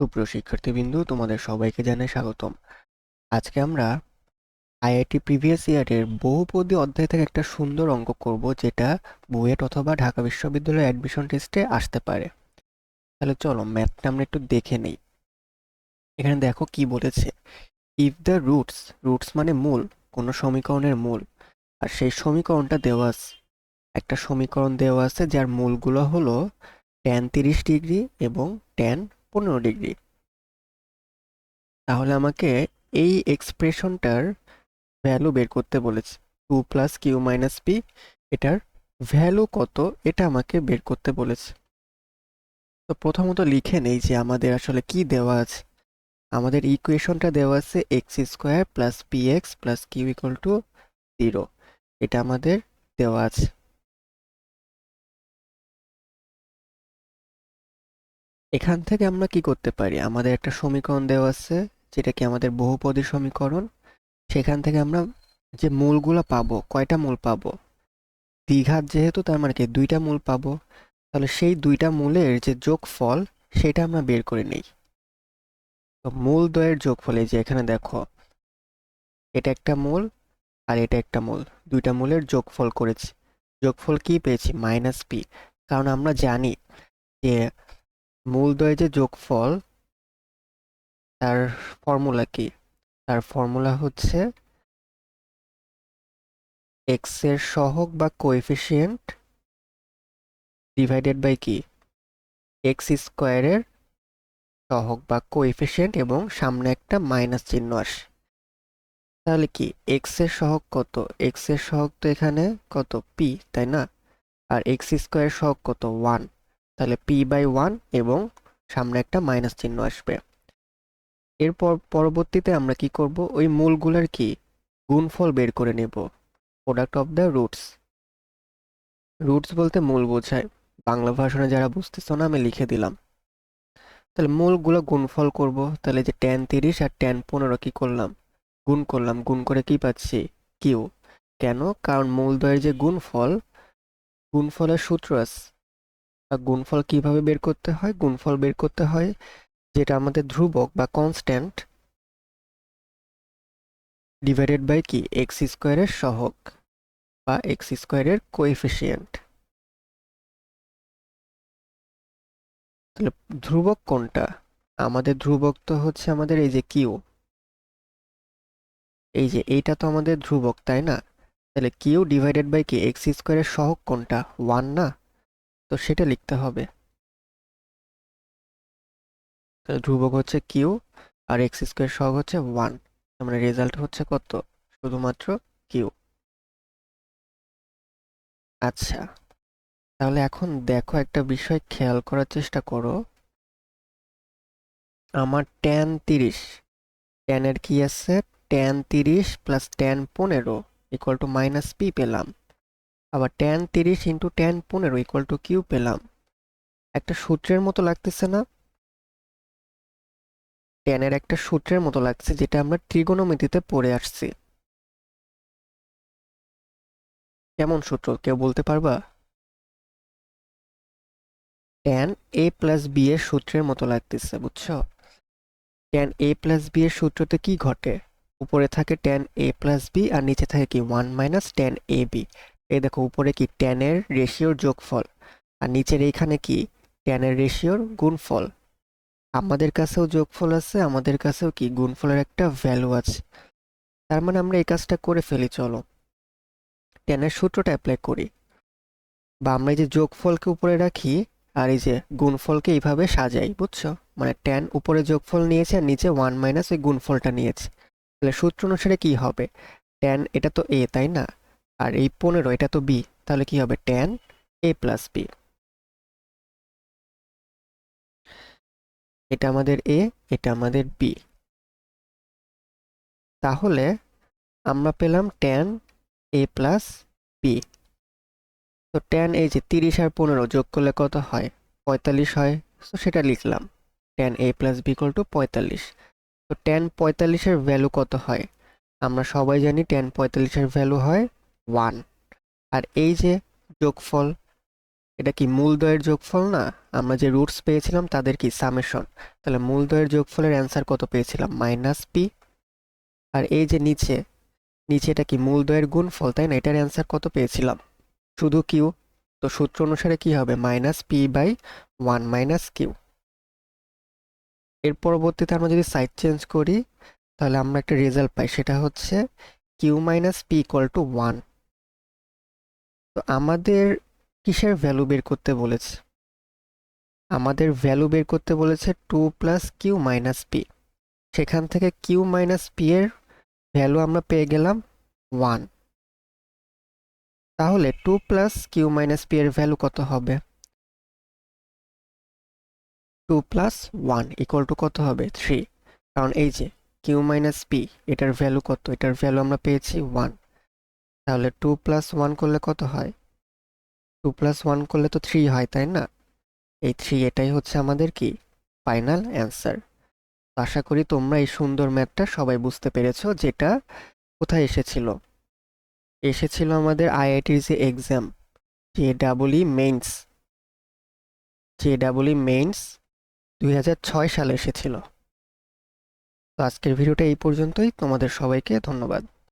সুপ্রিয় শিক্ষার্থীবৃন্দু, তোমাদের সবাইকে জানাই স্বাগতম। আজকে আমরা আইআইটি প্রিভিয়াস ইয়ারের বহুপদী অধ্যায় থেকে একটা সুন্দর অঙ্ক করব, যেটা বুয়েট অথবা ঢাকা বিশ্ববিদ্যালয়ের অ্যাডমিশন টেস্টে আসতে পারে। তাহলে চলো ম্যাথটা আমরা একটু দেখে নেই। এখানে দেখো কি বলেছে ইফ দ্য রুটস রুটস মানে মূল, কোনো সমীকরণের মূল, আর সেই সমীকরণটা দেওয়া আছে একটা সমীকরণ দেওয়া আছে, যার মূলগুলো হলো ট্যান তিরিশ ডিগ্রি এবং ট্যান পনেরো ডিগ্রি। তাহলে আমাকে এই এক্সপ্রেশনটার ভ্যালু বের করতে বলেছে। Two plus Q minus P, এটার ভ্যালু কত? এটা আমাকে বের করতে বলেছে। তো প্রথমত লিখে নেই যে আমাদের আসলে কি দেওয়া আছে। আমাদের ইকুয়েশনটা দেওয়া আছে X square plus P X plus Q equal to zero এটা আমাদের দেওয়া আছে। এখান থেকে আমরা কি করতে পারি? আমাদের একটা সমীকরণ দেওয়া আছে, যেটা কি আমাদের বহুপদী সমীকরণ। সেখান থেকে আমরা যে মূলগুলো পাবো, কয়টা মূল পাবো? দ্বিঘাত যেহেতু, তার মানে কি দুইটা মূল পাবো। তাহলে সেই দুইটা মূলের যে যোগফল, সেটা আমরা বের করে নেই। তো মূল দ্বয়ের যোগফল, এই যে এখানে দেখো, এটা একটা মূল আর এটা একটা মূল। দুইটা মূলের যোগফল করেছি। যোগফল কি পেয়েছি? Minus P. কারণ আমরা জানি যে মূলদ্বয়ের যে যোগফল, তার ফর্মুলা কি? তার ফর্মুলা হচ্ছে এক্সের সহগ বা কোএফিসিয়েন্ট ডিভাইডেড বাই কি? এক্স স্কোয়ারের সহগ বা কোএফিসিয়েন্ট এবং সামনে একটা মাইনাস চিহ্ন আসে। তাহলে কি? এক্সের সহগ কত? এক্সের সহগ তো এখানে কত? পি তাই না? আর এক্স স্কোয়ার সহগ কত? ওয়ান তাহলে পি বাই ওয়ান এবং সামনে একটা মাইনাস চিহ্ন আসবে। এরপর পরবর্তীতে আমরা কি করব? ওই মূলগুলোর কি? গুণফল বের করে নেব। Product of the roots roots বলতে মূল বোঝায়। বাংলা ভাষণে যারা বুঝতেছ না, আমি লিখে দিলাম। তাহলে মূলগুলো গুণফল করব। তাহলে যে ট্যান তিরিশ আর ট্যান পনেরো কি করলাম? গুণ করলাম। গুণ করে কি পাচ্ছি? কিউ কেন? কারণ মূলদ্বয়ের যে গুণফল, গুণফলের সূত্র আছে। গুণফল কীভাবে বের করতে হয়? গুণফল বের করতে হয় যেটা আমাদের ধ্রুবক বা কনস্ট্যান্ট ডিভাইডেড বাই কি? এক্স স্কোয়ারের সহগ বা এক্স স্কোয়ারের কোএফিসিয়েন্ট তাহলে ধ্রুবক কোনটা? আমাদের ধ্রুবক তো হচ্ছে আমাদের এই যে কিউ এই যে এইটা তো আমাদের ধ্রুবক, তাই না? তাহলে কিউ ডিভাইডেড বাই কি? এক্স স্কোয়ারের সহগ কোনটা? ওয়ান না? তো সেটা লিখতে হবে। ধ্রুবক হচ্ছে কিউ আর এক্স স্কোয়ার সহগ হচ্ছে ওয়ান মানে রেজাল্ট হচ্ছে কত? শুধুমাত্র কিউ আচ্ছা তাহলে এখন দেখো একটা বিষয় খেয়াল করার চেষ্টা করো। আমার ট্যান তিরিশ ট্যানের কি আছে? ট্যান তিরিশ প্লাস ট্যান পনেরো ইকুয়াল টু মাইনাস পি পেলাম। আবার ট্যান তিরিশ ইন্টু ট্যান পনেরো ইকুয়াল টু কিউ পেলাম। একটা সূত্রের মতো লাগতেছে না? ট্যানের একটা সূত্রের মতো লাগছে যেটা আমরা ত্রিগোণমিতিতে পড়ে আসছি। কেমন সূত্র, কেউ বলতে পারবা? ট্যান এ প্লাস বি এর সূত্রের মতো লাগতেছে, বুঝছ? ট্যান এ প্লাস বি এর সূত্রতে কি ঘটে? উপরে থাকে ট্যান এ প্লাস বি আর নিচে থাকে কি? One minus tan A B এই দেখো, উপরে কি? ট্যানের রেশিওর যোগফল। আর নিচের এইখানে কি? ট্যানের রেশিওর গুণফল। আমাদের কাছেও যোগফল আছে, আমাদের কাছেও কি? গুণফলের একটা ভ্যালু আছে। তার মানে আমরা এই কাজটা করে ফেলি, চলো। ট্যানের সূত্রটা অ্যাপ্লাই করি। বা আমরা এই যে যোগফলকে উপরে রাখি, আর এই যে গুণফলকে এইভাবে সাজাই, বুঝছ? মানে ট্যান উপরে যোগফল নিয়েছে, আর নিচে ওয়ান মাইনাস ওই গুণফলটা নিয়েছে। তাহলে সূত্র অনুসারে কি হবে? ট্যান এটা তো এ তাই না? আর এই পনেরো, এটা তো বি তাহলে কি হবে? টেন এ প্লাস বি এটা আমাদের এ এটা আমাদের বি তাহলে আমরা পেলাম টেন এ প্লাস বি তো টেন এই যে তিরিশ আর পনেরো যোগ করলে কত হয়? পঁয়তাল্লিশ হয়। তো সেটা লিখলাম। Tan A plus B equal to পঁয়তাল্লিশ। তো টেন পঁয়তাল্লিশের ভ্যালু কত হয়? আমরা সবাই জানি টেন পঁয়তাল্লিশের ভ্যালু হয় ওয়ান। আর এই যে যোগফল, এটা কি মূলদ্বয়ের যোগফল না? আমরা যে রুটস পেয়েছিলাম তাদের কি সামেশন? তাহলে মূলদ্বয়ের যোগফলের অ্যান্সার কত পেয়েছিলাম? Minus P. আর এই যে নিচে নিচে এটা কি মূলদ্বয়ের গুণফল, তাই না? এটার অ্যান্সার কত পেয়েছিলাম? শুধু কিউ। তো সূত্র অনুসারে কি হবে? Minus P by one minus Q. এর পরবর্তীতে আমরা যদি সাইড চেঞ্জ করি, তাহলে আমরা একটা রেজাল্ট পাই। সেটা হচ্ছে Q minus P equal to one. তো আমাদের কিসের ভ্যালু বের করতে বলেছে? আমাদের ভ্যালু বের করতে বলেছে two plus Q minus P সেখান থেকে কিউ মাইনাস পি এর ভ্যালু আমরা পেয়ে গেলাম ওয়ান তাহলে two plus Q minus P এর ভ্যালু কত হবে? Two plus one equal to কত হবে? থ্রি কারণ এই যে কিউ মাইনাস পি এটার ভ্যালু কত? এটার ভ্যালু আমরা পেয়েছি ওয়ান তাহলে টু প্লাস ওয়ান করলে কত হয়? টু প্লাস ওয়ান করলে তো থ্রি হয়, তাই না? এই থ্রি এটাই হচ্ছে আমাদের কি? ফাইনাল অ্যান্সার আশা করি তোমরা এই সুন্দর ম্যাথটা সবাই বুঝতে পেরেছ যেটা কোথায় এসেছিল। এসেছিল আমাদের আইআইটির যে এক্সাম যে ডাবলই মেইনস যে ডাবলই মেইনস দুই হাজার ছয় সালে এসেছিল। তো আজকের ভিডিওটা এই পর্যন্তই, তোমাদের সবাইকে ধন্যবাদ।